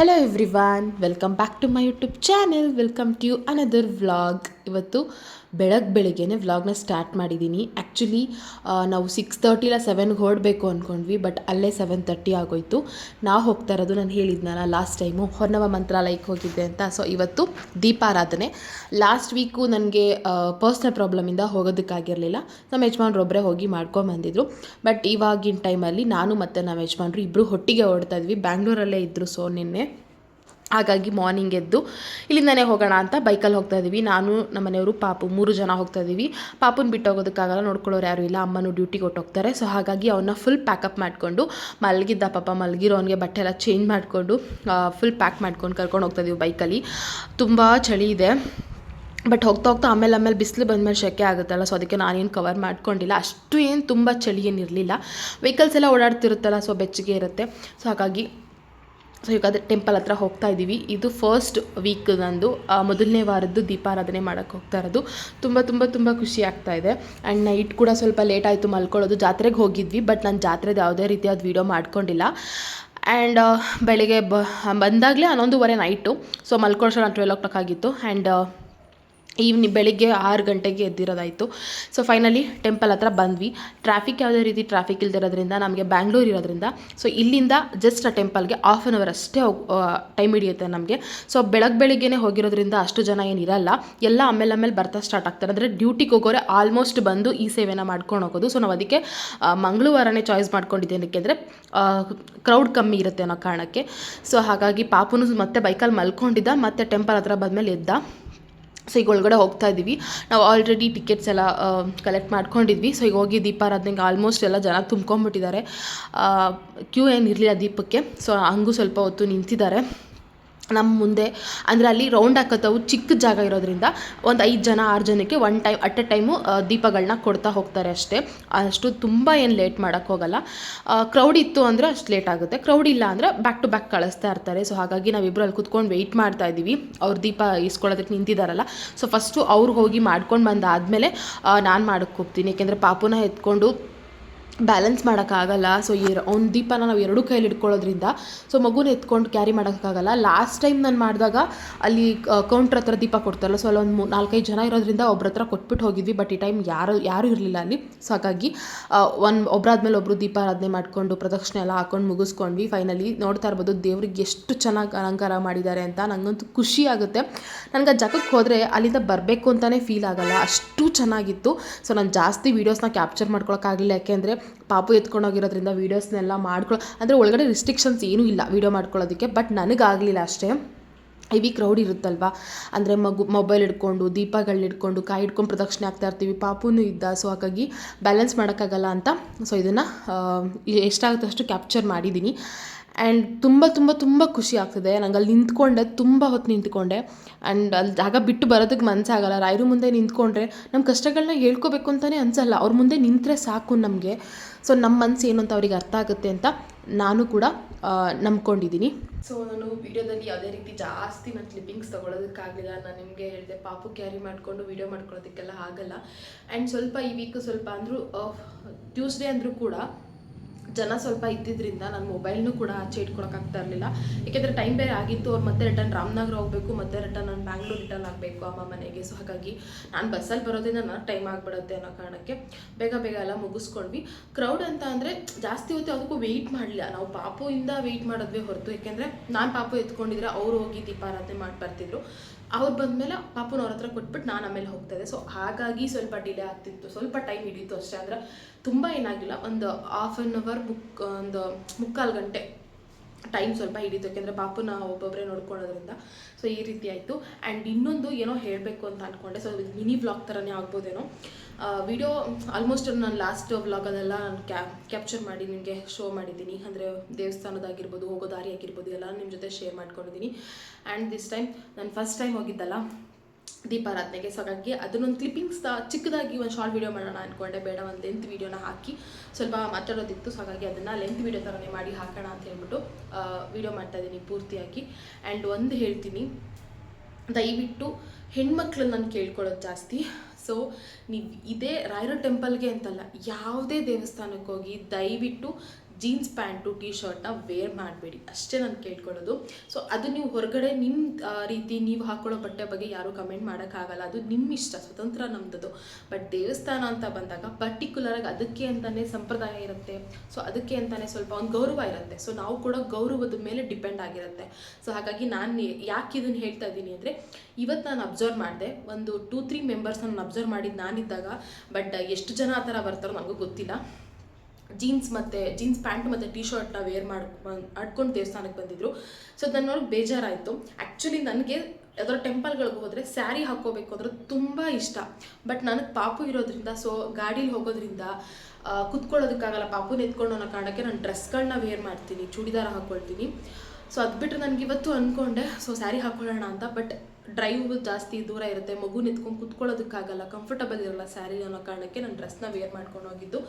Hello everyone, welcome back to my YouTube channel. Welcome to another vlog. ಇವತ್ತು ಬೆಳಗ್ಗೆ ಬೆಳಿಗ್ಗೆನೆ ವ್ಲಾಗ್ನ ಸ್ಟಾರ್ಟ್ ಮಾಡಿದ್ದೀನಿ. ಆ್ಯಕ್ಚುಲಿ ನಾವು ಸಿಕ್ಸ್ ತರ್ಟಿ ಇಲ್ಲ ಸೆವೆನ್ಗೆ ಹೊರಡಬೇಕು ಅಂದ್ಕೊಂಡ್ವಿ ಬಟ್ ಅಲ್ಲೇ ಸೆವೆನ್ ತರ್ಟಿ ಆಗೋಯ್ತು. ನಾ ಹೋಗ್ತಾ ಇರೋದು ನಾನು ಹೇಳಿದ್ನಲ್ಲ ಲಾಸ್ಟ್ ಟೈಮು ಹೊನ್ನವ ಮಂತ್ರಾಲಯಕ್ಕೆ ಹೋಗಿದ್ದೆ ಅಂತ. ಸೊ ಇವತ್ತು ದೀಪಾರಾಧನೆ. ಲಾಸ್ಟ್ ವೀಕು ನನಗೆ ಪರ್ಸ್ನಲ್ ಪ್ರಾಬ್ಲಮಿಂದ ಹೋಗೋದಕ್ಕಾಗಿರಲಿಲ್ಲ. ನಮ್ಮ ಯಜಮಾನ್ರೊಬ್ಬರೇ ಹೋಗಿ ಮಾಡ್ಕೊಂಬಂದಿದ್ರು ಬಟ್ ಇವಾಗಿನ ಟೈಮಲ್ಲಿ ನಾನು ಮತ್ತು ನಮ್ಮ ಯಜಮಾನ್ರು ಇಬ್ಬರು ಒಟ್ಟಿಗೆ ಓಡ್ತಾ ಇದ್ವಿ. ಬ್ಯಾಂಗ್ಳೂರಲ್ಲೇ ಇದ್ದರು ಸೊ ನಿನ್ನೆ. ಹಾಗಾಗಿ ಮಾರ್ನಿಂಗ್ ಎದ್ದು ಇಲ್ಲಿಂದನೇ ಹೋಗೋಣ ಅಂತ ಬೈಕಲ್ಲಿ ಹೋಗ್ತಾ ಇದ್ದೀವಿ. ನಾನು, ನಮ್ಮ ಮನೆಯವರು, ಪಾಪು ಮೂರು ಜನ ಹೋಗ್ತಾ ಇದ್ದೀವಿ. ಪಾಪುನ ಬಿಟ್ಟು ಹೋಗೋದಕ್ಕಾಗಲ್ಲ, ನೋಡ್ಕೊಳ್ಳೋರು ಯಾರು ಇಲ್ಲ. ಅಮ್ಮನೂ ಡ್ಯೂಟಿಗೆ ಹೊಟ್ಟೋಗ್ತಾರೆ ಸೊ ಹಾಗಾಗಿ ಅವನ್ನ ಫುಲ್ ಪ್ಯಾಕಪ್ ಮಾಡಿಕೊಂಡು, ಮಲಗಿದ್ದ ಪಾಪ ಮಲಗಿರೋನಿಗೆ ಬಟ್ಟೆ ಎಲ್ಲ ಚೇಂಜ್ ಮಾಡಿಕೊಂಡು ಫುಲ್ ಪ್ಯಾಕ್ ಮಾಡ್ಕೊಂಡು ಕರ್ಕೊಂಡು ಹೋಗ್ತಾ ಇದೀವಿ ಬೈಕಲ್ಲಿ. ತುಂಬ ಚಳಿ ಇದೆ. ಬಟ್ ಹೋಗ್ತಾ ಹೋಗ್ತಾ ಆಮೇಲೆ ಆಮೇಲೆ ಬಿಸಿಲು ಬಂದಮೇಲೆ ಶೆಕೆ ಆಗುತ್ತಲ್ಲ ಸೊ ಅದಕ್ಕೆ ನಾನೇನು ಕವರ್ ಮಾಡ್ಕೊಂಡಿಲ್ಲ. ಅಷ್ಟು ಏನು ತುಂಬ ಚಳಿ ಏನಿರಲಿಲ್ಲ ವೆಹಿಕಲ್ಸ್ ಎಲ್ಲ ಓಡಾಡ್ತಿರುತ್ತಲ್ಲ ಸೊ ಬೆಚ್ಚಗೆ ಇರುತ್ತೆ. ಸೊ ಹಾಗಾಗಿ ಸೊ ಈಗ ಅದೇ ಟೆಂಪಲ್ ಹತ್ರ ಹೋಗ್ತಾ ಇದ್ದೀವಿ ಇದು ಫಸ್ಟ್ ವೀಕ್ ನಂದು. ಮೊದಲನೇ ವಾರದ್ದು ದೀಪಾರಾಧನೆ ಮಾಡೋಕ್ಕೆ ಹೋಗ್ತಾ ಇರೋದು. ತುಂಬ ತುಂಬ ತುಂಬ ಖುಷಿ ಆಗ್ತಾ ಇದೆ. ಆ್ಯಂಡ್ ನೈಟ್ ಕೂಡ ಸ್ವಲ್ಪ ಲೇಟ್ ಆಯಿತು ಮಲ್ಕೊಳ್ಳೋದು. ಜಾತ್ರೆಗೆ ಹೋಗಿದ್ವಿ ಬಟ್ ನಾನು ಜಾತ್ರೆದು ಯಾವುದೇ ರೀತಿಯಾದ ವೀಡಿಯೋ ಮಾಡ್ಕೊಂಡಿಲ್ಲ. ಆ್ಯಂಡ್ ಬೆಳಿಗ್ಗೆ ಬ, ಬಂದಾಗಲೇ ಹನ್ನೊಂದುವರೆ ನೈಟು ಸೊ ಮಲ್ಕೊಳ್ಳೋ ಟ್ವೆಲ್ ಓ ಕ್ಲಾಕ್ ಆಗಿತ್ತು. ಆ್ಯಂಡ್ ಈವ್ನಿಂಗ್ ಬೆಳಿಗ್ಗೆ ಆರು ಗಂಟೆಗೆ ಎದ್ದಿರೋದಾಯಿತು. ಸೊ ಫೈನಲಿ ಟೆಂಪಲ್ ಹತ್ರ ಬಂದ್ವಿ. ಟ್ರಾಫಿಕ್ ಯಾವುದೇ ರೀತಿ ಟ್ರಾಫಿಕ್ ಇಲ್ದಿರೋದ್ರಿಂದ ನಮಗೆ ಬ್ಯಾಂಗ್ಳೂರ್ ಇರೋದ್ರಿಂದ ಸೊ ಇಲ್ಲಿಂದ ಜಸ್ಟ್ ಆ ಟೆಂಪಲ್ಗೆ ಹಾಫ್ ಆನ್ ಅವರ್ ಅಷ್ಟೇ ಟೈಮ್ ಹಿಡಿಯುತ್ತೆ ನಮಗೆ. ಸೊ ಬೆಳಗ್ಗೆ ಬೆಳಿಗ್ಗೆನೇ ಹೋಗಿರೋದ್ರಿಂದ ಅಷ್ಟು ಜನ ಏನಿರಲ್ಲ ಎಲ್ಲ ಆಮೇಲೆ ಆಮೇಲೆ ಬರ್ತಾ ಸ್ಟಾರ್ಟ್ ಆಗ್ತಾರೆ. ಅಂದರೆ ಡ್ಯೂಟಿಗೆ ಹೋಗೋರೆ ಆಲ್ಮೋಸ್ಟ್ ಬಂದು ಈ ಸೇವೆನ ಮಾಡ್ಕೊಂಡು ಹೋಗೋದು. ಸೊ ನಾವು ಅದಕ್ಕೆ ಮಂಗಳವಾರನೇ ಚಾಯ್ಸ್ ಮಾಡ್ಕೊಂಡಿದ್ದೇನೆ ಅಂದರೆ ಕ್ರೌಡ್ ಕಮ್ಮಿ ಇರುತ್ತೆ ಅನ್ನೋ ಕಾರಣಕ್ಕೆ. ಸೊ ಹಾಗಾಗಿ ಪಾಪುನು ಮತ್ತೆ ಬೈಕಲ್ಲಿ ಮಲ್ಕೊಂಡಿದ್ದ, ಮತ್ತೆ ಟೆಂಪಲ್ ಹತ್ರ ಬಂದಮೇಲೆ ಎದ್ದ. ಸೊ ಈಗ ಒಳಗಡೆ ಹೋಗ್ತಾ ಇದ್ದೀವಿ. ನಾವು ಆಲ್ರೆಡಿ ಟಿಕೆಟ್ಸ್ ಎಲ್ಲ ಕಲೆಕ್ಟ್ ಮಾಡ್ಕೊಂಡಿದ್ವಿ. ಸೊ ಈಗ ಹೋಗಿ ದೀಪಾರಾಧನೆಗೆ ಆಲ್ಮೋಸ್ಟ್ ಎಲ್ಲ ಜನ ತುಂಬ್ಕೊಂಡ್ಬಿಟ್ಟಿದ್ದಾರೆ. ಕ್ಯೂ ಏನಿರಲಿಲ್ಲ ದೀಪಕ್ಕೆ. ಸೊ ಹಂಗೂ ಸ್ವಲ್ಪ ಹೊತ್ತು ನಿಂತಿದ್ದಾರೆ. ನಮ್ಮ ಮುಂದೆ, ಅಂದರೆ ಅಲ್ಲಿ ರೌಂಡ್ ಹಾಕೋತವು ಚಿಕ್ಕ ಜಾಗ ಇರೋದ್ರಿಂದ ಒಂದು ಐದು ಜನ, ಆರು ಜನಕ್ಕೆ one time at a time ದೀಪಗಳನ್ನ ಕೊಡ್ತಾ ಹೋಗ್ತಾರೆ ಅಷ್ಟೇ. ಅಷ್ಟು ತುಂಬ ಏನು ಲೇಟ್ ಮಾಡೋಕ್ಕೆ ಹೋಗಲ್ಲ. ಕ್ರೌಡ್ ಇತ್ತು ಅಂದರೆ ಅಷ್ಟು ಲೇಟ್ ಆಗುತ್ತೆ. ಕ್ರೌಡ್ ಇಲ್ಲ ಅಂದರೆ ಬ್ಯಾಕ್ ಟು ಬ್ಯಾಕ್ ಕಳಿಸ್ತಾ ಇರ್ತಾರೆ. ಸೊ ಹಾಗಾಗಿ ನಾವಿಬ್ಬರು ಅಲ್ಲಿ ಕುತ್ಕೊಂಡು ವೆಯ್ಟ್ ಮಾಡ್ತಾ ಇದ್ದೀವಿ. ಅವ್ರು ದೀಪ ಇಸ್ಕೊಳ್ಳೋದಕ್ಕೆ ನಿಂತಿದ್ದಾರಲ್ಲ ಸೊ ಫಸ್ಟು ಅವ್ರು ಹೋಗಿ ಮಾಡ್ಕೊಂಡು ಬಂದಾದಮೇಲೆ ನಾನು ಮಾಡೋಕ್ಕೆ ಹೋಗ್ತೀನಿ ಯಾಕೆಂದರೆ ಪಾಪುನ ಎತ್ಕೊಂಡು ಬ್ಯಾಲೆನ್ಸ್ ಮಾಡೋಕ್ಕಾಗಲ್ಲ. ಸೊ ಈ ಒಂದು ದೀಪನ ನಾವು ಎರಡೂ ಕೈಯಲ್ಲಿ ಇಟ್ಕೊಳ್ಳೋದ್ರಿಂದ ಸೊ ಮಗುನ ಎತ್ಕೊಂಡು ಕ್ಯಾರಿ ಮಾಡೋಕ್ಕಾಗಲ್ಲ. ಲಾಸ್ಟ್ ಟೈಮ್ ನಾನು ಮಾಡಿದಾಗ ಅಲ್ಲಿ ಕೌಂಟ್ರ್ ಹತ್ರ ದೀಪ ಕೊಡ್ತಾರಲ್ಲ ಸೊ ಅಲ್ಲಿ ಒಂದು ನಾಲ್ಕೈದು ಜನ ಇರೋದ್ರಿಂದ ಒಬ್ರ ಹತ್ರ ಕೊಟ್ಬಿಟ್ಟು ಹೋಗಿದ್ವಿ ಬಟ್ ಈ ಟೈಮ್ ಯಾರು ಯಾರು ಇರಲಿಲ್ಲ ಅಲ್ಲಿ. ಸೊ ಹಾಗಾಗಿ ಒಂದು ಒಬ್ಬರಾದ್ಮೇಲೆ ಒಬ್ಬರು ದೀಪಾರಾಧನೆ ಮಾಡಿಕೊಂಡು, ಪ್ರದಕ್ಷಿಣೆ ಎಲ್ಲ ಹಾಕೊಂಡು ಮುಗಿಸ್ಕೊಂಡ್ವಿ. ಫೈನಲಿ ನೋಡ್ತಾ ಇರ್ಬೋದು, ದೇವ್ರಿಗೆ ಎಷ್ಟು ಚೆನ್ನಾಗಿ ಅಲಂಕಾರ ಮಾಡಿದ್ದಾರೆ ಅಂತ ನನಗಂತೂ ಖುಷಿ ಆಗುತ್ತೆ. ನನಗೆ ಆ ಜಾಗಕ್ಕೆ ಹೋದರೆ ಅಲ್ಲಿಂದ ಬರಬೇಕು ಅಂತಲೇ ಫೀಲ್ ಆಗಲ್ಲ. ಅಷ್ಟು ಚೆನ್ನಾಗಿತ್ತು. ಸೊ ನಾನು ಜಾಸ್ತಿ ವೀಡಿಯೋಸ್ನ ಕ್ಯಾಪ್ಚರ್ ಮಾಡ್ಕೊಳಕ್ಕಾಗಲಿಲ್ಲ ಯಾಕೆಂದರೆ ಪಾಪು ಎತ್ಕೊಂಡೋಗಿರೋದ್ರಿಂದ ವೀಡಿಯೋಸ್ನೆಲ್ಲ ಮಾಡ್ಕೊಳ್ಳೋ ಅಂದರೆ ಒಳಗಡೆ ರಿಸ್ಟ್ರಿಕ್ಷನ್ಸ್ ಏನೂ ಇಲ್ಲ ವೀಡಿಯೋ ಮಾಡ್ಕೊಳ್ಳೋದಕ್ಕೆ ಬಟ್ ನನಗಾಗಲಿಲ್ಲ ಅಷ್ಟೇ. ಹೆವಿ ಕ್ರೌಡ್ ಇರುತ್ತಲ್ವ? ಅಂದರೆ ಮಗು ಮೊಬೈಲ್ ಹಿಡ್ಕೊಂಡು ದೀಪಗಳನ್ನ ಹಿಡ್ಕೊಂಡು ಕಾಯಿ ಹಿಡ್ಕೊಂಡು ಪ್ರದಕ್ಷಿಣೆ ಆಗ್ತಾ ಇರ್ತೀವಿ. ಪಾಪುನೂ ಇದ್ದ ಸೊ ಹಾಗಾಗಿ ಬ್ಯಾಲೆನ್ಸ್ ಮಾಡೋಕ್ಕಾಗಲ್ಲ ಅಂತ. ಸೊ ಇದನ್ನು ಎಷ್ಟಾಗುತ್ತಷ್ಟು ಕ್ಯಾಪ್ಚರ್ ಮಾಡಿದ್ದೀನಿ ಆ್ಯಂಡ್ ತುಂಬ ತುಂಬ ತುಂಬ ಖುಷಿ ಆಗ್ತದೆ. ನಂಗೆ ಅಲ್ಲಿ ನಿಂತ್ಕೊಂಡೆ, ತುಂಬ ಹೊತ್ತು ನಿಂತ್ಕೊಂಡೆ. ಆ್ಯಂಡ್ ಅಲ್ಲಿ ಜಾಗ ಬಿಟ್ಟು ಬರೋದಕ್ಕೆ ಮನಸ್ಸಾಗಲ್ಲ ರಾಯರು ಮುಂದೆ ನಿಂತ್ಕೊಂಡ್ರೆ ನಮ್ಮ ಕಷ್ಟಗಳನ್ನ ಹೇಳ್ಕೋಬೇಕು ಅಂತಲೇ ಅನಿಸಲ್ಲ. ಅವ್ರ ಮುಂದೆ ನಿಂತರೆ ಸಾಕು ನಮಗೆ. ಸೊ ನಮ್ಮ ಮನಸ್ಸು ಏನು ಅಂತ ಅವ್ರಿಗೆ ಅರ್ಥ ಆಗುತ್ತೆ ಅಂತ ನಾನು ಕೂಡ ನಂಬ್ಕೊಂಡಿದ್ದೀನಿ ಸೊ ನಾನು ವೀಡಿಯೋದಲ್ಲಿ ಯಾವುದೇ ರೀತಿ ಜಾಸ್ತಿ ನಾನು ಕ್ಲಿಪ್ಪಿಂಗ್ಸ್ ತೊಗೊಳೋದಕ್ಕಾಗಲಿಲ್ಲ. ನಾನು ನಿಮಗೆ ಹೇಳಿದೆ, ಪಾಪು ಕ್ಯಾರಿ ಮಾಡಿಕೊಂಡು ವೀಡಿಯೋ ಮಾಡ್ಕೊಳ್ಳೋದಕ್ಕೆಲ್ಲ ಆಗಲ್ಲ. ಆ್ಯಂಡ್ ಸ್ವಲ್ಪ ಈ ವೀಕ್ ಸ್ವಲ್ಪ ಅಂದರೂ ಟ್ಯೂಸ್ಡೇ ಅಂದರೂ ಕೂಡ ಜನ ಸ್ವಲ್ಪ ಇದ್ದಿದ್ದರಿಂದ ನಾನು ಮೊಬೈಲ್ನೂ ಕೂಡ ಆಚೆ ಇಟ್ಕೊಳಕ್ಕಾಗ್ತಾ ಇರಲಿಲ್ಲ. ಏಕೆಂದರೆ ಟೈಮ್ ಬೇರೆ ಆಗಿತ್ತು, ಅವ್ರು ಮತ್ತೆ ರಿಟರ್ನ್ ರಾಮನಗರ ಹೋಗಬೇಕು, ಮತ್ತೆ ರಿಟರ್ನ್ ನಾನು ಬ್ಯಾಂಗ್ಳೂರ್ ರಿಟರ್ನ್ ಆಗಬೇಕು ಅಮ್ಮ ಮನೆಗೆ. ಸೊ ಹಾಗಾಗಿ ನಾನು ಬಸ್ಸಲ್ಲಿ ಬರೋದ್ರಿಂದ ನಾನು ಟೈಮ್ ಆಗಿಬಿಡುತ್ತೆ ಅನ್ನೋ ಕಾರಣಕ್ಕೆ ಬೇಗ ಬೇಗ ಎಲ್ಲ ಮುಗಿಸ್ಕೊಂಡ್ವಿ. ಕ್ರೌಡ್ ಅಂತ ಅಂದರೆ ಜಾಸ್ತಿ ಹೊತ್ತು ಅದಕ್ಕೂ ವೆಯ್ಟ್ ಮಾಡಲಿಲ್ಲ. ನಾವು ಪಾಪುಯಿಂದ ವೆಯ್ಟ್ ಮಾಡಿದ್ವಿ ಹೊರತು. ಏಕೆಂದರೆ ನಾನು ಪಾಪು ಎತ್ಕೊಂಡಿದ್ರೆ ಅವ್ರು ಹೋಗಿ ದೀಪಾರಾಧನೆ ಮಾಡಿ ಬರ್ತಿದ್ರು. ಅವ್ರು ಬಂದಮೇಲೆ ಪಾಪುನ ಅವ್ರ ಹತ್ರ ಕೊಟ್ಬಿಟ್ಟು ನಾನು ಆಮೇಲೆ ಹೋಗ್ತಾ ಇದ್ದೆ. ಸೊ ಹಾಗಾಗಿ ಸ್ವಲ್ಪ ಡಿಲೇ ಆಗ್ತಿತ್ತು. ಸ್ವಲ್ಪ ಟೈಮ್ ಹಿಡೀತು ಅಷ್ಟೇ. ಅಂದರೆ ತುಂಬ ಏನಾಗಿಲ್ಲ. ಒಂದು ಹಾಫ್ ಆನ್ ಅವರ್ ಬುಕ್ ಒಂದು ಮುಕ್ಕಾಲು ಗಂಟೆ ಟೈಮ್ ಸ್ವಲ್ಪ ಹಿಡಿತು. ಯಾಕೆಂದರೆ ಪಾಪುನ ಒಬ್ಬೊಬ್ಬರೇ ನೋಡ್ಕೊಳ್ಳೋದ್ರಿಂದ. ಸೊ ಈ ರೀತಿ ಆಯಿತು. ಆ್ಯಂಡ್ ಇನ್ನೊಂದು ಏನೋ ಹೇಳಬೇಕು ಅಂತ ಅಂದ್ಕೊಂಡೆ ಸೊ ಮಿನಿ ಬ್ಲಾಗ್ ಥರನೇ ಆಗ್ಬೋದೇನೋ. ವಿಡಿಯೋ ಆಲ್ಮೋಸ್ಟ್ ನಾನು ಲಾಸ್ಟ್ ವ್ಲಾಗದೆಲ್ಲ ನಾನು ಕ್ಯಾ ಕ್ಯಾಪ್ಚರ್ ಮಾಡಿ ನಿಮಗೆ ಶೋ ಮಾಡಿದ್ದೀನಿ. ಅಂದರೆ ದೇವಸ್ಥಾನದಾಗಿರ್ಬೋದು, ಹೋಗೋ ದಾರಿ ಆಗಿರ್ಬೋದು ಎಲ್ಲ ನಿಮ್ಮ ಜೊತೆ ಶೇರ್ ಮಾಡ್ಕೊಂಡಿದ್ದೀನಿ. ಆ್ಯಂಡ್ ದಿಸ್ ಟೈಮ್ ನಾನು ಫಸ್ಟ್ ಟೈಮ್ ಹೋಗಿದ್ದಲ್ಲ, ದೀಪಾರಾಧನೆಗೆ. ಸೊ ಹಾಗಾಗಿ ಅದನ್ನೊಂದು ಕ್ಲಿಪ್ಪಿಂಗ್ಸ್ ಚಿಕ್ಕದಾಗಿ ಒಂದು ಶಾರ್ಟ್ ವೀಡಿಯೋ ಮಾಡೋಣ ಅಂದ್ಕೊಂಡೆ ಬೇಡ, ಒಂದು ಲೆಂತ್ ವೀಡಿಯೋನ ಹಾಕಿ ಸ್ವಲ್ಪ ಮಾತಾಡೋದಿತ್ತು. ಸೊ ಹಾಗಾಗಿ ಅದನ್ನು ಲೆಂತ್ ವೀಡಿಯೋ ಥರನೇ ಮಾಡಿ ಹಾಕೋಣ ಅಂತ ಹೇಳ್ಬಿಟ್ಟು ವೀಡಿಯೋ ಮಾಡ್ತಾ ಇದ್ದೀನಿ ಪೂರ್ತಿಯಾಗಿ. ಆ್ಯಂಡ್ ಒಂದು ಹೇಳ್ತೀನಿ, ದಯವಿಟ್ಟು ಹೆಣ್ಮಕ್ಳನ್ನ ನಾನು ಕೇಳ್ಕೊಳ್ಳೋದು ಜಾಸ್ತಿ. ಸೊ ನೀವು ಇದೇ ರಾಯರ ಟೆಂಪಲ್ಗೆ ಅಂತಲ್ಲ ಯಾವುದೇ ದೇವಸ್ಥಾನಕ್ಕೆ ಹೋಗಿ ದಯವಿಟ್ಟು ಜೀನ್ಸ್ ಪ್ಯಾಂಟು ಟೀ ಶರ್ಟ್ನ ವೇರ್ ಮಾಡಬೇಡಿ. ಅಷ್ಟೇ ನಾನು ಕೇಳ್ಕೊಳ್ಳೋದು. ಸೊ ಅದು ನೀವು ಹೊರಗಡೆ ನಿಮ್ಮ ರೀತಿ ನೀವು ಹಾಕೊಳ್ಳೋ ಬಟ್ಟೆ ಬಗ್ಗೆ ಯಾರೂ ಕಮೆಂಟ್ ಮಾಡೋಕ್ಕಾಗಲ್ಲ. ಅದು ನಿಮ್ಮ ಇಷ್ಟ, ಸ್ವತಂತ್ರ ನಮ್ಮದು ಬಟ್ ದೇವಸ್ಥಾನ ಅಂತ ಬಂದಾಗ ಪರ್ಟಿಕ್ಯುಲರಾಗಿ ಅದಕ್ಕೆ ಅಂತಲೇ ಸಂಪ್ರದಾಯ ಇರುತ್ತೆ. ಸೊ ಅದಕ್ಕೆ ಅಂತಲೇ ಸ್ವಲ್ಪ ಒಂದು ಗೌರವ ಇರುತ್ತೆ. ಸೊ ನಾವು ಕೂಡ ಗೌರವದ ಮೇಲೆ ಡಿಪೆಂಡ್ ಆಗಿರುತ್ತೆ. ಸೊ ಹಾಗಾಗಿ ನಾನು ಯಾಕೆ ಇದನ್ನು ಹೇಳ್ತಾ ಇದ್ದೀನಿ ಅಂದರೆ ಇವತ್ತು ನಾನು ಅಬ್ಸರ್ವ್ ಮಾಡಿದೆ. ಒಂದು ಟೂ ತ್ರೀ ಮೆಂಬರ್ಸ್ ನಾನು ಅಬ್ಸರ್ವ್ ಮಾಡಿದ್ದು ನಾನಿದ್ದಾಗ ಬಟ್ ಎಷ್ಟು ಜನ ಆ ಥರ ಬರ್ತಾರೋ ನನಗೂ ಗೊತ್ತಿಲ್ಲ. ಜೀನ್ಸ್ ಮತ್ತು ಜೀನ್ಸ್ ಪ್ಯಾಂಟ್ ಮತ್ತು ಟಿ ಶರ್ಟ್ನ ವೇರ್ ಮಾಡಿ ಅಡ್ಕೊಂಡು ದೇವಸ್ಥಾನಕ್ಕೆ ಬಂದಿದ್ರು. ಸೊ ನನ್ನವ್ರಿಗೆ ಬೇಜಾರಾಯಿತು. ಆ್ಯಕ್ಚುಲಿ ನನಗೆ ಯಾವ್ದಾದ್ರು ಟೆಂಪಲ್ಗಳಿಗೆ ಹೋದರೆ ಸ್ಯಾರಿ ಹಾಕ್ಕೋಬೇಕು ಅಂದ್ರೆ ತುಂಬ ಇಷ್ಟ. ಬಟ್ ನನಗೆ ಪಾಪು ಇರೋದ್ರಿಂದ ಸೊ ಗಾಡೀಲಿ ಹೋಗೋದ್ರಿಂದ ಕುತ್ಕೊಳ್ಳೋದಕ್ಕಾಗಲ್ಲ. ಪಾಪುನ ಎತ್ಕೊಂಡು ಅನ್ನೋ ಕಾರಣಕ್ಕೆ ನಾನು ಡ್ರೆಸ್ಗಳನ್ನ ವೇರ್ ಮಾಡ್ತೀನಿ, ಚೂಡಿದಾರ ಹಾಕ್ಕೊಳ್ತೀನಿ ಸೊ ಅದು ಬಿಟ್ಟರೆ ನನಗೆ ಇವತ್ತು ಅಂದ್ಕೊಂಡೆ ಸೊ ಸ್ಯಾರಿ ಹಾಕ್ಕೊಳ್ಳೋಣ ಅಂತ. ಬಟ್ ಡ್ರೈವ್ ಜಾಸ್ತಿ ದೂರ ಇರುತ್ತೆ, ಮಗು ನಿಂತ್ಕೊಂಡು ಕುತ್ಕೊಳ್ಳೋದಕ್ಕಾಗಲ್ಲ ಕಂಫರ್ಟಬಲ್ ಇರಲ್ಲ ಸ್ಯಾರಿ ಅನ್ನೋ ಕಾರಣಕ್ಕೆ ನಾನು ಡ್ರೆಸ್ನ ವೇರ್ ಮಾಡ್ಕೊಂಡು ಹೋಗಿದ್ದು.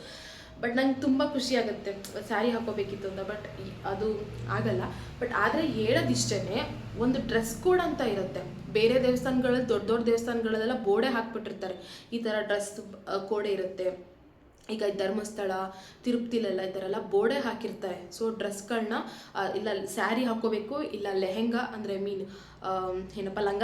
ಬಟ್ ನಂಗೆ ತುಂಬ ಖುಷಿ ಆಗುತ್ತೆ. ಸ್ಯಾರಿ ಹಾಕೋಬೇಕಿತ್ತು ಅಂತ, ಬಟ್ ಅದು ಆಗಲ್ಲ. ಬಟ್ ಆದರೆ ಹೇಳೋದಿಷ್ಟೇ ಒಂದು ಡ್ರೆಸ್ ಕೋಡ್ ಅಂತ ಇರುತ್ತೆ. ಬೇರೆ ದೇವಸ್ಥಾನಗಳಲ್ಲಿ, ದೊಡ್ಡ ದೊಡ್ಡ ದೇವಸ್ಥಾನಗಳಲ್ಲೆಲ್ಲ ಬೋಡೆ ಹಾಕ್ಬಿಟ್ಟಿರ್ತಾರೆ. ಈ ಥರ ಡ್ರೆಸ್ ಕೋಡೆ ಇರುತ್ತೆ. ಈಗ ಧರ್ಮಸ್ಥಳ, ತಿರುಪತಿಲೆಲ್ಲ ಈ ಥರ ಎಲ್ಲ ಬೋಡೆ ಹಾಕಿರ್ತಾರೆ. ಸೊ ಡ್ರೆಸ್ಗಳನ್ನ ಇಲ್ಲ ಸ್ಯಾರಿ ಹಾಕೋಬೇಕು, ಇಲ್ಲ ಲೆಹೆಂಗಾ ಅಂದರೆ ಮೀನ್ ಏನಪ್ಪ, ಲಂಗ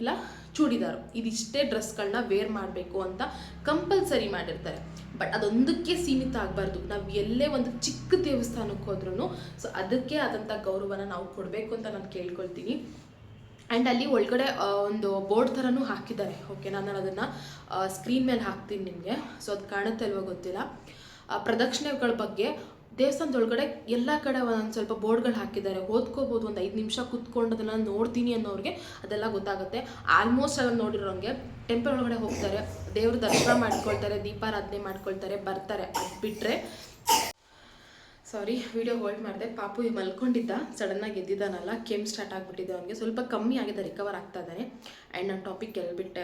ಇಲ್ಲ ಚೂಡಿದಾರು. ಇದಿಷ್ಟೇ ಡ್ರೆಸ್ಗಳನ್ನ ವೇರ್ ಮಾಡಬೇಕು ಅಂತ ಕಂಪಲ್ಸರಿ ಮಾಡಿರ್ತಾರೆ. ಬಟ್ ಅದೊಂದಕ್ಕೆ ಸೀಮಿತ ಆಗಬಾರ್ದು. ನಾವು ಎಲ್ಲೇ ಒಂದು ಚಿಕ್ಕ ದೇವಸ್ಥಾನಕ್ಕೆ ಹೋದ್ರೂ ಸೊ ಅದಕ್ಕೆ ಆದಂಥ ಗೌರವನ ನಾವು ಕೊಡಬೇಕು ಅಂತ ನಾನು ಕೇಳ್ಕೊಳ್ತೀನಿ. ಆ್ಯಂಡ್ ಅಲ್ಲಿ ಒಳಗಡೆ ಒಂದು ಬೋರ್ಡ್ ಥರನೂ ಹಾಕಿದ್ದಾರೆ. ಓಕೆ ನಾನು ಅದನ್ನು ಸ್ಕ್ರೀನ್ ಮೇಲೆ ಹಾಕ್ತೀನಿ ನಿಮಗೆ. ಸೊ ಅದು ಕಾಣುತ್ತೆ ಅಲ್ವೋ ಗೊತ್ತಿಲ್ಲ. ಪ್ರದಕ್ಷಿಣೆಗಳ ಬಗ್ಗೆ ದೇವಸ್ಥಾನದೊಳಗಡೆ ಎಲ್ಲ ಕಡೆ ಒಂದೊಂದು ಸ್ವಲ್ಪ ಬೋರ್ಡ್ಗಳು ಹಾಕಿದ್ದಾರೆ. ಓದ್ಕೋಬೋದು ಒಂದು ಐದು ನಿಮಿಷ ಕುತ್ಕೊಂಡು ಅದನ್ನು ನೋಡ್ತೀನಿ ಅನ್ನೋರಿಗೆ ಅದೆಲ್ಲ ಗೊತ್ತಾಗುತ್ತೆ. ಆಲ್ಮೋಸ್ಟ್ ಅದನ್ನು ನೋಡಿರೋಂಗೆ ಟೆಂಪಲ್ ಒಳಗಡೆ ಹೋಗ್ತಾರೆ, ದೇವ್ರ ದರ್ಶನ ಮಾಡ್ಕೊಳ್ತಾರೆ, ದೀಪಾರಾಧನೆ ಮಾಡ್ಕೊಳ್ತಾರೆ, ಬರ್ತಾರೆ. ಅದು ಬಿಟ್ಟರೆ ಸಾರಿ, ವಿಡಿಯೋ ಹೋಲ್ಡ್ ಮಾಡಿದೆ. ಪಾಪು ಈಗ ಮಲ್ಕೊಂಡಿದ್ದ, ಸಡನ್ನಾಗಿ ಎದ್ದಿದ್ದಾನಲ್ಲ, ಕೆಮ್ಮು ಸ್ಟಾರ್ಟ್ ಆಗಿಬಿಟ್ಟಿದೆ ಅವನಿಗೆ. ಸ್ವಲ್ಪ ಕಮ್ಮಿ ಆಗಿದೆ ರಿಕವರ್ ಆಗ್ತಾ ಇದ್ದಾನೆ. ಆ್ಯಂಡ್ ನಾನು ಟಾಪಿಕ್ ಹೇಳ್ಬಿಟ್ಟೆ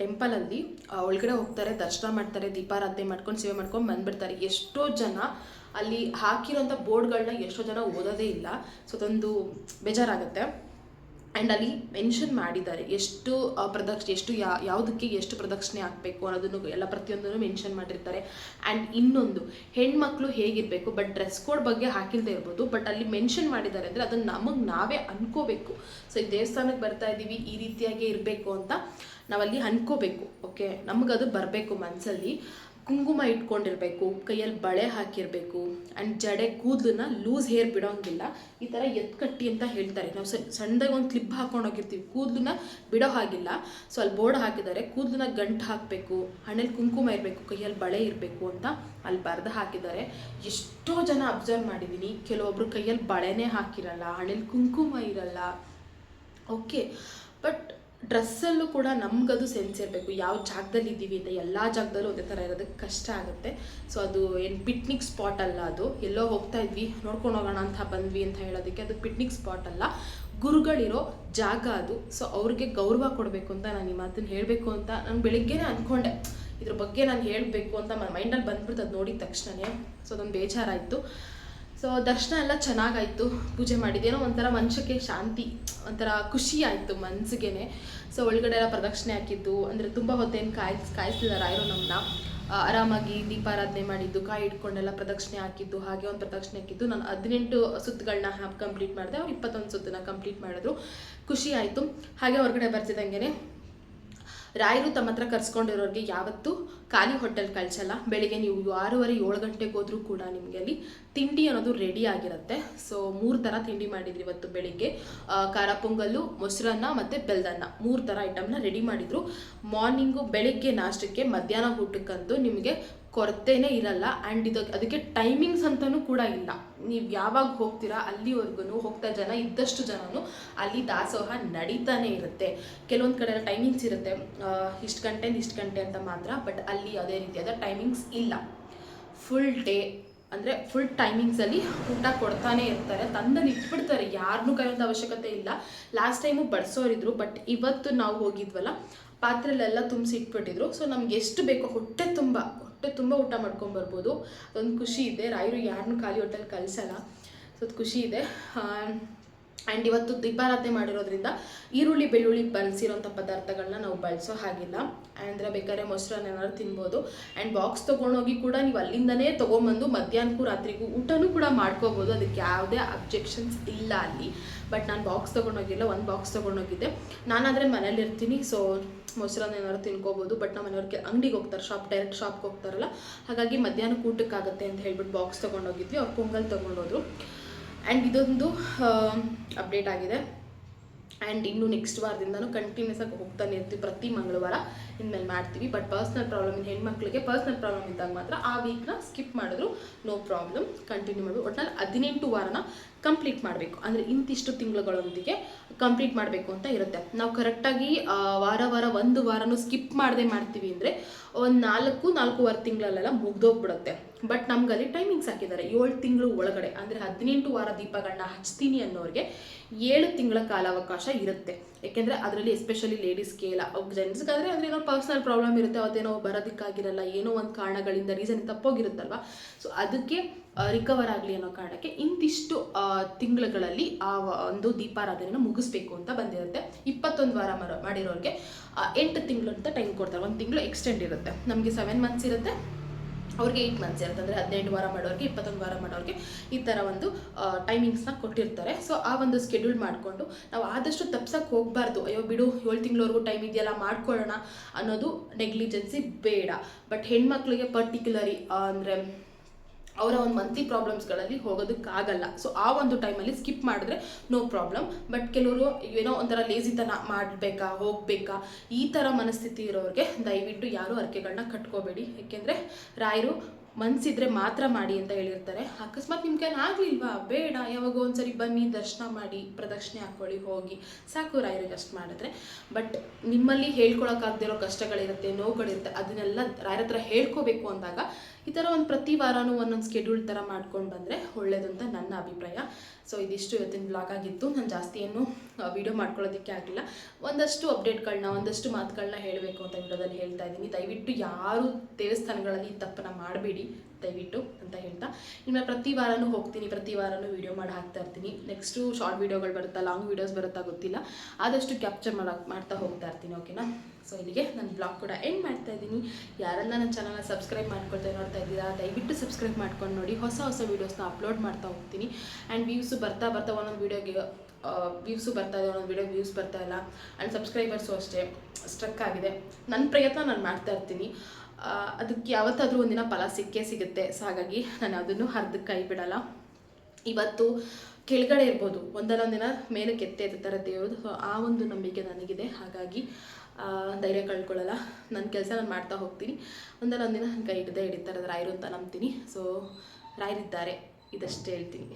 ಟೆಂಪಲಲ್ಲಿ ಒಳಗಡೆ ಹೋಗ್ತಾರೆ, ದರ್ಶನ ಮಾಡ್ತಾರೆ, ದೀಪಾರಾಧನೆ ಮಾಡ್ಕೊಂಡು ಸೇವೆ ಮಾಡ್ಕೊಂಡು ಬಂದುಬಿಡ್ತಾರೆ. ಎಷ್ಟೋ ಜನ ಅಲ್ಲಿ ಹಾಕಿರೋಂಥ ಬೋರ್ಡ್ಗಳನ್ನ ಎಷ್ಟೋ ಜನ ಓದೋದೇ ಇಲ್ಲ. ಸೊ ಅದೊಂದು ಬೇಜಾರಾಗುತ್ತೆ. ಆ್ಯಂಡ್ ಅಲ್ಲಿ ಮೆನ್ಷನ್ ಮಾಡಿದ್ದಾರೆ ಎಷ್ಟು ಪ್ರದಕ್ಷಿಣೆ, ಎಷ್ಟು ಯಾ, ಯಾವುದಕ್ಕೆ ಎಷ್ಟು ಪ್ರದಕ್ಷಿಣೆ ಹಾಕಬೇಕು ಅನ್ನೋದನ್ನು ಎಲ್ಲ ಪ್ರತಿಯೊಂದನ್ನು ಮೆನ್ಷನ್ ಮಾಡಿರ್ತಾರೆ. ಆ್ಯಂಡ್ ಇನ್ನೊಂದು, ಹೆಣ್ಮಕ್ಳು ಹೇಗಿರಬೇಕು ಬಟ್ ಡ್ರೆಸ್ ಕೋಡ್ ಬಗ್ಗೆ ಹಾಕಿಲ್ಲದೆ ಇರ್ಬೋದು ಬಟ್ ಅಲ್ಲಿ ಮೆನ್ಷನ್ ಮಾಡಿದ್ದಾರೆ ಅಂದರೆ ಅದನ್ನು ನಮಗೆ ನಾವೇ ಅನ್ಕೋಬೇಕು. ಸೊ ಈ ದೇವಸ್ಥಾನಕ್ಕೆ ಬರ್ತಾ ಇದ್ದೀವಿ, ಈ ರೀತಿಯಾಗಿ ಇರಬೇಕು ಅಂತ ನಾವಲ್ಲಿ ಅನ್ಕೋಬೇಕು. ಓಕೆ ನಮಗದು ಬರಬೇಕು ಮನಸ್ಸಲ್ಲಿ ಕುಂಕುಮ ಇಟ್ಕೊಂಡಿರಬೇಕು, ಕೈಯಲ್ಲಿ ಬಳೆ ಹಾಕಿರಬೇಕು ಆ್ಯಂಡ್ ಜಡೆ ಕೂದಲನ್ನ ಲೂಸ್ ಹೇರ್ ಬಿಡೋಂಗಿಲ್ಲ. ಈ ಥರ ಎತ್ಕಟ್ಟಿ ಅಂತ ಹೇಳ್ತಾರೆ. ನಾವು ಸಣ್ಣದಾಗಿ ಒಂದು ಕ್ಲಿಪ್ ಹಾಕೊಂಡು ಹೋಗಿರ್ತೀವಿ. ಕೂದಲನ್ನ ಬಿಡೋ ಹಾಗಿಲ್ಲ. ಸೊ ಅಲ್ಲಿ ಬೋರ್ಡ್ ಹಾಕಿದ್ದಾರೆ. ಕೂದಲನ್ನ ಗಂಟು ಹಾಕಬೇಕು ಹಣೆಯಲ್ಲಿ ಕುಂಕುಮ ಇರಬೇಕು, ಕೈಯಲ್ಲಿ ಬಳೆ ಇರಬೇಕು ಅಂತ ಅಲ್ಲಿ ಬರೆದು ಹಾಕಿದ್ದಾರೆ. ಎಷ್ಟೋ ಜನ ಅಬ್ಸರ್ವ್ ಮಾಡಿದ್ದೀನಿ ಕೆಲವೊಬ್ರು ಕೈಯಲ್ಲಿ ಬಳೆನೇ ಹಾಕಿರಲ್ಲ ಹಣೆಯಲ್ಲಿ ಕುಂಕುಮ ಇರಲ್ಲ. ಓಕೆ ಬಟ್ ಡ್ರೆಸ್ಸಲ್ಲೂ ಕೂಡ ನಮಗದು ಸೆನ್ಸ್ ಇರಬೇಕು. ಯಾವ ಜಾಗದಲ್ಲಿ ಇದ್ದೀವಿ ಅಂತ ಎಲ್ಲ ಜಾಗದಲ್ಲೂ ಒಂದೇ ಥರ ಇರೋದಕ್ಕೆ ಕಷ್ಟ ಆಗುತ್ತೆ. ಸೊ ಅದು ಏನು ಪಿಕ್ನಿಕ್ ಸ್ಪಾಟ್ ಅಲ್ಲ ಅದು. ಎಲ್ಲೋ ಹೋಗ್ತಾ ಇದ್ವಿ, ನೋಡ್ಕೊಂಡು ಹೋಗೋಣ ಅಂತ ಬಂದ್ವಿ ಅಂತ ಹೇಳೋದಕ್ಕೆ ಅದು ಪಿಕ್ನಿಕ್ ಸ್ಪಾಟ್ ಅಲ್ಲ. ಗುರುಗಳಿರೋ ಜಾಗ ಅದು. ಸೊ ಅವ್ರಿಗೆ ಗೌರವ ಕೊಡಬೇಕು ಅಂತ ನಾನು ಈ ಮಾತನ್ನು ಹೇಳಬೇಕು ಅಂತ ನಾನು ಬೆಳಿಗ್ಗೆನೇ ಅಂದ್ಕೊಂಡೆ ಇದ್ರ ಬಗ್ಗೆ ನಾನು ಹೇಳಬೇಕು ಅಂತ ಮೈಂಡಲ್ಲಿ ಬಂದ್ಬಿಡ್ತು ಅದು ನೋಡಿದ ತಕ್ಷಣವೇ ಸೊ ಅದೊಂದು ಬೇಜಾರಾಯಿತು. ಸೊ ದರ್ಶನ ಎಲ್ಲ ಚೆನ್ನಾಗಾಯಿತು. ಪೂಜೆ ಮಾಡಿದ್ದೇನೋ ಒಂಥರ ಮನುಷ್ಯಕ್ಕೆ ಶಾಂತಿ, ಒಂಥರ ಖುಷಿ ಆಯಿತು ಮನಸ್ಸಿಗೆ ಸೊ ಒಳಗಡೆ ಎಲ್ಲ ಪ್ರದಕ್ಷಿಣೆ ಹಾಕಿದ್ದು. ಅಂದರೆ ತುಂಬ ಹೊತ್ತೇನು ಕಾಯ್ಸ್ ಕಾಯಿಸ್ತಿದ್ದಾರೆ ರಾಯರು ನಮ್ಮನ್ನ ಆರಾಮಾಗಿ ದೀಪಾರಾಧನೆ ಮಾಡಿದ್ದು, ಕಾಯಿ ಇಟ್ಕೊಂಡೆಲ್ಲ ಪ್ರದಕ್ಷಿಣೆ ಹಾಕಿದ್ದು, ಹಾಗೆ ಒಂದು ಪ್ರದಕ್ಷಿಣೆ ಹಾಕಿದ್ದು. ನಾನು ಹದಿನೆಂಟು ಸುತ್ತುಗಳನ್ನ ಕಂಪ್ಲೀಟ್ ಮಾಡಿದೆ. ಅವ್ರು ಇಪ್ಪತ್ತೊಂದು ಸುತ್ತನ್ನ ಕಂಪ್ಲೀಟ್ ಮಾಡಿದ್ರು. ಖುಷಿ ಆಯಿತು. ಹಾಗೆ ಹೊರಗಡೆ ಬರ್ತಿದ್ದಂಗೆ ರಾಯರು ತಮ್ಮ ಹತ್ರ ಕರ್ಸ್ಕೊಂಡಿರೋರಿಗೆ ಯಾವತ್ತೂ ಖಾಲಿ ಹೋಟೆಲ್ ಕಳ್ಸಲ್ಲ. ಬೆಳಿಗ್ಗೆ ನೀವು ಆರೂವರೆ, ಏಳು ಗಂಟೆಗೆ ಹೋದರೂ ಕೂಡ ನಿಮಗೆ ಅಲ್ಲಿ ತಿಂಡಿ ಅನ್ನೋದು ರೆಡಿ ಆಗಿರುತ್ತೆ. ಸೊ ಮೂರು ಥರ ತಿಂಡಿ ಮಾಡಿದ್ರು ಇವತ್ತು ಬೆಳಿಗ್ಗೆ. ಖಾರ ಪೊಂಗಲ್ಲು, ಮೊಸರನ್ನ ಮತ್ತು ಬೆಲ್ದನ್ನ. ಮೂರು ಥರ ಐಟಮ್ನ ರೆಡಿ ಮಾಡಿದರು. ಮಾರ್ನಿಂಗು ಬೆಳಿಗ್ಗೆ ನಾಷ್ಟಕ್ಕೆ ಮಧ್ಯಾಹ್ನ ಊಟಕ್ಕಂತೂ ನಿಮಗೆ ಕೊರತೆನೇ ಇರಲ್ಲ. ಆ್ಯಂಡ್ ಇದು ಅದಕ್ಕೆ ಟೈಮಿಂಗ್ಸ್ ಅಂತಲೂ ಕೂಡ ಇಲ್ಲ. ನೀವು ಯಾವಾಗ ಹೋಗ್ತೀರಾ ಅಲ್ಲಿವರೆಗೂ ಹೋಗ್ತಾ ಜನ, ಇದ್ದಷ್ಟು ಜನನು ಅಲ್ಲಿ ದಾಸೋಹ ನಡೀತಾನೆ ಇರುತ್ತೆ. ಕೆಲವೊಂದು ಕಡೆ ಟೈಮಿಂಗ್ಸ್ ಇರುತ್ತೆ. ಇಷ್ಟು ಗಂಟೆ ಇಷ್ಟು ಗಂಟೆ ಅಂತ ಮಾತ್ರ ಬಟ್ ಅಲ್ಲಿ ಅದೇ ರೀತಿಯಾದ ಟೈಮಿಂಗ್ಸ್ ಇಲ್ಲ. ಫುಲ್ ಡೇ ಅಂದರೆ ಫುಲ್ ಟೈಮಿಂಗ್ಸಲ್ಲಿ ಊಟ ಕೊಡ್ತಾನೆ ಇರ್ತಾರೆ. ತಂದಲ್ಲಿ ಇಟ್ಬಿಡ್ತಾರೆ. ಯಾರನ್ನು ಕೈಯೊಂದು ಅವಶ್ಯಕತೆ ಇಲ್ಲ. ಲಾಸ್ಟ್ ಟೈಮು ಬಡಿಸೋರಿದ್ರು ಬಟ್ ಇವತ್ತು ನಾವು ಹೋಗಿದ್ವಲ್ಲ, ಪಾತ್ರೆಲೆಲ್ಲ ತುಂಬಿಸಿ ಇಟ್ಬಿಟ್ಟಿದ್ರು. ಸೊ ನಮ್ಗೆ ಎಷ್ಟು ಬೇಕೋ ಹೊಟ್ಟೆ ತುಂಬ ಹೊಟ್ಟೆ ತುಂಬ ಊಟ ಮಾಡ್ಕೊಂಬರ್ಬೋದು ಅದೊಂದು ಖುಷಿ ಇದೆ. ರಾಯರು ಯಾರನ್ನೂ ಖಾಲಿ ಹೊಟ್ಟೆಲಿ ಕಳಿಸಲ್ಲ ಸೊ ಅದು ಖುಷಿ ಇದೆ. ಆ್ಯಂಡ್ ಇವತ್ತು ದೀಪಾರಾಧನೆ ಮಾಡಿರೋದ್ರಿಂದ ಈರುಳ್ಳಿ, ಬೆಳ್ಳುಳ್ಳಿ ಬಳಸಿರೋಂಥ ಪದಾರ್ಥಗಳನ್ನ ನಾವು ಬಳಸೋ ಹಾಗಿಲ್ಲ. ಅಂದರೆ ಬೇಕಾದ್ರೆ ಮೊಸರನ್ನ ಏನಾದ್ರು ತಿನ್ಬೋದು. ಆ್ಯಂಡ್ ಬಾಕ್ಸ್ ತೊಗೊಂಡೋಗಿ ಕೂಡ ನೀವು ಅಲ್ಲಿಂದನೇ ತೊಗೊಂಬಂದು ಮಧ್ಯಾಹ್ನಕ್ಕೂ ರಾತ್ರಿಗೂ ಊಟನೂ ಕೂಡ ಮಾಡ್ಕೋಬೋದು. ಅದಕ್ಕೆ ಯಾವುದೇ ಅಬ್ಜೆಕ್ಷನ್ಸ್ ಇಲ್ಲ ಅಲ್ಲಿ. ಬಟ್ ನಾನು ಬಾಕ್ಸ್ ತೊಗೊಂಡೋಗಿಲ್ಲ. ಒಂದು ಬಾಕ್ಸ್ ತೊಗೊಂಡೋಗಿದ್ದೆ. ನಾನಾದರೆ ಮನೇಲಿ ಇರ್ತೀನಿ ಸೊ ಮೊಸರನ್ನ ಏನಾದ್ರು ತಿನ್ಕೋಬೋದು ಬಟ್ ನಮ್ಮ ಮನೆಯವ್ರಿಗೆ ಅಂಗಡಿಗೆ ಹೋಗ್ತಾರೆ ಶಾಪ್ ಡೈರೆಕ್ಟ್ ಶಾಪ್ಗೆ ಹೋಗ್ತಾರಲ್ಲ, ಹಾಗಾಗಿ ಮಧ್ಯಾಹ್ನ ಊಟಕ್ಕಾಗತ್ತೆ ಅಂತ ಹೇಳ್ಬಿಟ್ಟು ಬಾಕ್ಸ್ ತೊಗೊಂಡೋಗಿದ್ವಿ, ಅವ್ರು ಪೊಂಗಲ್ ತೊಗೊಂಡೋದ್ರು. ಆ್ಯಂಡ್ ಇದೊಂದು ಅಪ್ಡೇಟ್ ಆಗಿದೆ. ಆ್ಯಂಡ್ ಇನ್ನು ನೆಕ್ಸ್ಟ್ ವಾರದಿಂದನೂ ಕಂಟಿನ್ಯೂಸ್ ಆಗಿ ಹೋಗ್ತಾನೆ ಇರ್ತೀವಿ ಪ್ರತಿ ಮಂಗಳವಾರ. ಇನ್ಮೇಲೆ ಮಾಡ್ತೀವಿ ಬಟ್ ಪರ್ಸ್ನಲ್ ಪ್ರಾಬ್ಲಮ್ ಇನ್ನು ಹೆಣ್ಮಕ್ಳಿಗೆ ಪರ್ಸ್ನಲ್ ಪ್ರಾಬ್ಲಮ್ ಇದ್ದಾಗ ಮಾತ್ರ ಆ ವೀಕ್ನ ಸ್ಕಿಪ್ ಮಾಡಿದ್ರು ನೋ ಪ್ರಾಬ್ಲಮ್ ಕಂಟಿನ್ಯೂ ಮಾಡಿ ಒಟ್ನಲ್ಲಿ ಹದಿನೆಂಟು ವಾರನ ಕಂಪ್ಲೀಟ್ ಮಾಡಬೇಕು. ಅಂದರೆ ಇಂತಿಷ್ಟು ತಿಂಗಳುಗಳೊಂದಿಗೆ ಕಂಪ್ಲೀಟ್ ಮಾಡಬೇಕು ಅಂತ ಇರುತ್ತೆ. ನಾವು ಕರೆಕ್ಟಾಗಿ ವಾರ ವಾರ ಒಂದು ವಾರನೂ ಸ್ಕಿಪ್ ಮಾಡದೆ ಮಾಡ್ತೀವಿ ಅಂದರೆ ಒಂದು ನಾಲ್ಕು, ನಾಲ್ಕೂವರೆ ತಿಂಗಳಲ್ಲೆಲ್ಲ ಮುಗ್ದೋಗ್ಬಿಡುತ್ತೆ. ಬಟ್ ನಮ್ಗಲ್ಲಿ ಟೈಮಿಂಗ್ಸ್ ಹಾಕಿದ್ದಾರೆ. ಏಳು ತಿಂಗಳು ಒಳಗಡೆ, ಅಂದರೆ ಹದಿನೆಂಟು ವಾರ ದೀಪಗಳನ್ನ ಹಚ್ತೀನಿ ಅನ್ನೋರಿಗೆ ಏಳು ತಿಂಗಳ ಕಾಲಾವಕಾಶ ಇರುತ್ತೆ. ಯಾಕೆಂದರೆ ಅದರಲ್ಲಿ ಎಸ್ಪೆಷಲಿ ಲೇಡೀಸ್ಗೆ ಇಲ್ಲ ಜೆಂಟ್ಸ್ಗಾದರೆ ಅಂದರೆ ಏನೋ ಪರ್ಸ್ನಲ್ ಪ್ರಾಬ್ಲಮ್ ಇರುತ್ತೆ, ಅವತ್ತೇನೋ ಬರೋದಕ್ಕಾಗಿರಲ್ಲ, ಏನೋ ಒಂದು ಕಾರಣಗಳಿಂದ ರೀಸನ್ ತಪ್ಪೋಗಿರುತ್ತಲ್ವ? ಸೊ ಅದಕ್ಕೆ ರಿಕವರ್ ಆಗಲಿ ಅನ್ನೋ ಕಾರಣಕ್ಕೆ ಇಂತಿಷ್ಟು ತಿಂಗಳುಗಳಲ್ಲಿ ಆ ಒಂದು ದೀಪಾರಾಧನೆಯನ್ನು ಮುಗಿಸ್ಬೇಕು ಅಂತ ಬಂದಿರುತ್ತೆ. ಇಪ್ಪತ್ತೊಂದು ವಾರ ಮರ, ಮಾಡಿರೋರಿಗೆ ಎಂಟು ತಿಂಗಳು ಅಂತ ಟೈಮ್ ಕೊಡ್ತಾರೆ. ಒಂದು ತಿಂಗಳು ಎಕ್ಸ್ಟೆಂಡ್ ಇರುತ್ತೆ. ನಮಗೆ ಸೆವೆನ್ ಮಂತ್ಸ್ ಇರುತ್ತೆ. ಅವ್ರಿಗೆ ಏಯ್ಟ್ ಮಂತ್ಸ್ ಇರುತ್ತೆ. ಅಂದರೆ ಹದಿನೆಂಟು ವಾರ ಮಾಡೋರಿಗೆ, ಇಪ್ಪತ್ತೊಂದು ವಾರ ಮಾಡೋರಿಗೆ ಈ ಥರ ಒಂದು ಟೈಮಿಂಗ್ಸ್ನ ಕೊಟ್ಟಿರ್ತಾರೆ. ಸೊ ಆ ಒಂದು ಸ್ಕೆಡ್ಯೂಲ್ ಮಾಡಿಕೊಂಡು ನಾವು ಆದಷ್ಟು ತಪ್ಸಕ್ಕೆ ಹೋಗಬಾರ್ದು. ಅಯ್ಯೋ ಬಿಡು, ಏಳು ತಿಂಗಳವರೆಗೂ ಟೈಮ್ ಇದೆಯಲ್ಲ, ಮಾಡ್ಕೊಳ್ಳೋಣ ಅನ್ನೋದು ನೆಗ್ಲಿಜೆನ್ಸಿ ಬೇಡ. ಬಟ್ ಹೆಣ್ಮಕ್ಳಿಗೆ ಪರ್ಟಿಕ್ಯುಲರಿ ಅಂದರೆ ಅವರ ಒಂದು ಮಂತ್ಲಿ ಪ್ರಾಬ್ಲಮ್ಸ್ಗಳಲ್ಲಿ ಹೋಗೋದಕ್ಕಾಗಲ್ಲ. ಸೊ ಆ ಒಂದು ಟೈಮಲ್ಲಿ ಸ್ಕಿಪ್ ಮಾಡಿದ್ರೆ ನೋ ಪ್ರಾಬ್ಲಮ್ ಬಟ್ ಕೆಲವರು ಏನೋ ಒಂಥರ ಲೇಸಿತನ ಮಾಡಬೇಕಾ, ಹೋಗಬೇಕಾ, ಈ ಥರ ಮನಸ್ಥಿತಿ ಇರೋರಿಗೆ ದಯವಿಟ್ಟು ಯಾರೂ ಹರಕೆಗಳನ್ನ ಕಟ್ಕೋಬೇಡಿ. ಏಕೆಂದರೆ ರಾಯರು ಮನಸ್ಸಿದ್ರೆ ಮಾತ್ರ ಮಾಡಿ ಅಂತ ಹೇಳಿರ್ತಾರೆ. ಅಕಸ್ಮಾತ್ ನಿಮ್ಮ ಕೈಲಿ ಆಗಲಿಲ್ವಾ? ಬೇಡ, ಯಾವಾಗ ಒಂದ್ಸರಿ ಬನ್ನಿ, ದರ್ಶನ ಮಾಡಿ, ಪ್ರದಕ್ಷಿಣೆ ಹಾಕ್ಕೊಳ್ಳಿ ಹೋಗಿ. ಸಾಕು ರಾಯರಿಗೆ ಅಷ್ಟು ಮಾಡಿದ್ರೆ. ಬಟ್ ನಿಮ್ಮಲ್ಲಿ ಹೇಳ್ಕೊಳಕ್ಕಾಗದಿರೋ ಕಷ್ಟಗಳಿರುತ್ತೆ, ನೋವುಗಳಿರುತ್ತೆ, ಅದನ್ನೆಲ್ಲ ರಾಯರ ಹತ್ರ ಹೇಳ್ಕೋಬೇಕು ಅಂದಾಗ ಈ ಥರ ಒಂದು ಪ್ರತಿ ವಾರನೂ ಒಂದೊಂದು ಸ್ಕೆಡ್ಯೂಲ್ ಥರ ಮಾಡ್ಕೊಂಡು ಬಂದರೆ ಒಳ್ಳೇದು ಅಂತ ನನ್ನ ಅಭಿಪ್ರಾಯ. ಸೊ ಇದಿಷ್ಟು ಇವತ್ತಿನ ಬ್ಲಾಗ್ ಆಗಿತ್ತು. ನಾನು ಜಾಸ್ತಿ ಏನು ವಿಡಿಯೋ ಮಾಡ್ಕೊಳ್ಳೋದಕ್ಕೆ ಆಗಲಿಲ್ಲ ಒಂದಷ್ಟು ಅಪ್ಡೇಟ್ಗಳನ್ನ ಒಂದಷ್ಟು ಮಾತುಗಳನ್ನ ಹೇಳಬೇಕು ಅಂತ ವಿಡಿಯೋದಲ್ಲಿ ಹೇಳ್ತಾ ಇದ್ದೀನಿ. ದಯವಿಟ್ಟು ಯಾರು ದೇವಸ್ಥಾನಗಳಲ್ಲಿ ತಪ್ಪನ್ನು ಮಾಡಬೇಡಿ. ದಯವಿಟ್ಟು ಅಂತ ಹೇಳ್ತಾ. ಇನ್ನು ಪ್ರತಿ ವಾರನೂ ಹೋಗ್ತೀನಿ, ಪ್ರತಿ ವಾರನೂ ವೀಡಿಯೋ ಮಾಡಿ ಹಾಕ್ತಾ ಇರ್ತೀನಿ. ನೆಕ್ಸ್ಟು ಶಾರ್ಟ್ ವೀಡಿಯೋಗಳು ಬರುತ್ತಾ ಲಾಂಗ್ ವೀಡಿಯೋಸ್ ಬರುತ್ತಾ ಗೊತ್ತಿಲ್ಲ. ಆದಷ್ಟು ಕ್ಯಾಪ್ಚರ್ ಮಾಡೋಕೆ ಮಾಡ್ತಾ ಹೋಗ್ತಾ ಇರ್ತೀನಿ ಓಕೆನಾ ಸೊ ಇಲ್ಲಿಗೆ ನನ್ನ ಬ್ಲಾಗ್ ಕೂಡ ಎಂಡ್ ಮಾಡ್ತಾ ಇದ್ದೀನಿ. ಯಾರೆಲ್ಲ ನನ್ನ ಚಾನಲ್ನ ಸಬ್ಸ್ಕ್ರೈಬ್ ಮಾಡ್ಕೊಳ್ತಾ ನೋಡ್ತಾ ಇದ್ದೀರಾ, ದಯವಿಟ್ಟು ಸಬ್ಸ್ಕ್ರೈಬ್ ಮಾಡ್ಕೊಂಡು ನೋಡಿ. ಹೊಸ ಹೊಸ ವೀಡಿಯೋಸ್ನ ಅಪ್ಲೋಡ್ ಮಾಡ್ತಾ ಹೋಗ್ತೀನಿ. ಆ್ಯಂಡ್ ವ್ಯೂಸು ಬರ್ತಾ ಬರ್ತಾ ಒಂದೊಂದು ವೀಡಿಯೋಗೆ ವ್ಯೂಸು ಬರ್ತಾ ಇದೆ, ಒಂದೊಂದು ವೀಡಿಯೋಗೆ ವ್ಯೂಸ್ ಬರ್ತಾ ಇಲ್ಲ. ಆ್ಯಂಡ್ ಸಬ್ಸ್ಕ್ರೈಬರ್ಸು ಅಷ್ಟೇ ಸ್ಟ್ರಕ್ ಆಗಿದೆ. ನನ್ನ ಪ್ರಯತ್ನ ನಾನು ಮಾಡ್ತಾ ಇರ್ತೀನಿ. ಅದಕ್ಕೆ ಯಾವತ್ತಾದರೂ ಒಂದಿನ ಫಲ ಸಿಕ್ಕೇ ಸಿಗುತ್ತೆ. ಸೊ ಹಾಗಾಗಿ ನಾನು ಅದನ್ನು ಅರ್ಧಕ್ಕೆ ಕೈ ಬಿಡಲ್ಲ. ಇವತ್ತು ಕೆಳಗಡೆ ಇರ್ಬೋದು. ಒಂದಲ್ಲ ಮೇಲೆ ಕೆತ್ತೆ ಇದ್ದ ದೇವರು. ಸೊ ಆ ಒಂದು ನಂಬಿಕೆ ನನಗಿದೆ. ಹಾಗಾಗಿ ಧೈರ್ಯ ಕಳ್ಕೊಳ್ಳಲ್ಲ. ನನ್ನ ಕೆಲಸ ನಾನು ಮಾಡ್ತಾ ಹೋಗ್ತೀನಿ. ಒಂದಲ್ಲ ಒಂದಿನ ನನ್ನ ಕೈ ಹಿಡ್ದೇ ಹಿಡಿತಾರೆ ರಾಯರು ಅಂತ ನಂಬ್ತೀನಿ. ಸೊ ರಾಯರಿದ್ದಾರೆ. ಇದಷ್ಟೇ ಹೇಳ್ತೀನಿ.